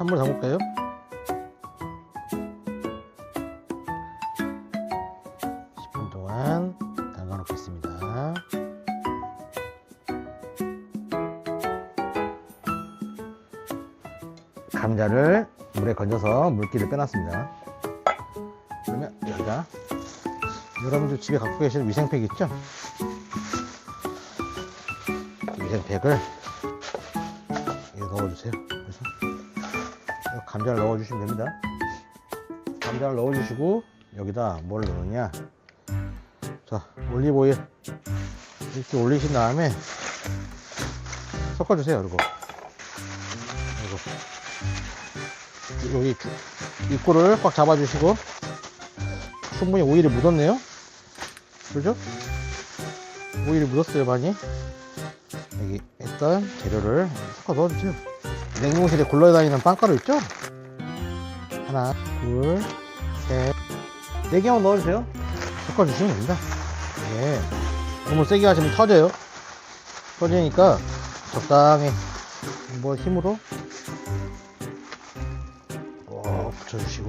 찬물 담을까요? 십분 동안 담가 놓겠습니다. 감자를 물에 건져서 물기를 빼놨습니다. 그러면 여기다 여러분들 집에 갖고 계시는 위생팩 있죠? 위생팩을 넣어주세요. 그래서 이 감자를 넣어주시면 됩니다. 감자를 넣어주시고 여기다 뭘 넣느냐? 자 올리브오일 이렇게 올리신 다음에 섞어주세요. 그리고 그리고 여기 주- 입구를 꽉 잡아주시고 충분히 오일이 묻었네요. 그죠? 오일이 묻었어요, 많이. 여기 일단 재료를 섞어 넣어주세요. 냉동실에 굴러다니는 빵가루 있죠? 하나, 둘, 셋, 네 개만 넣어주세요. 섞어주시면 됩니다. 예. 너무 세게 하시면 터져요. 터지니까 적당히 뭐 힘으로 꼭 붙여주시고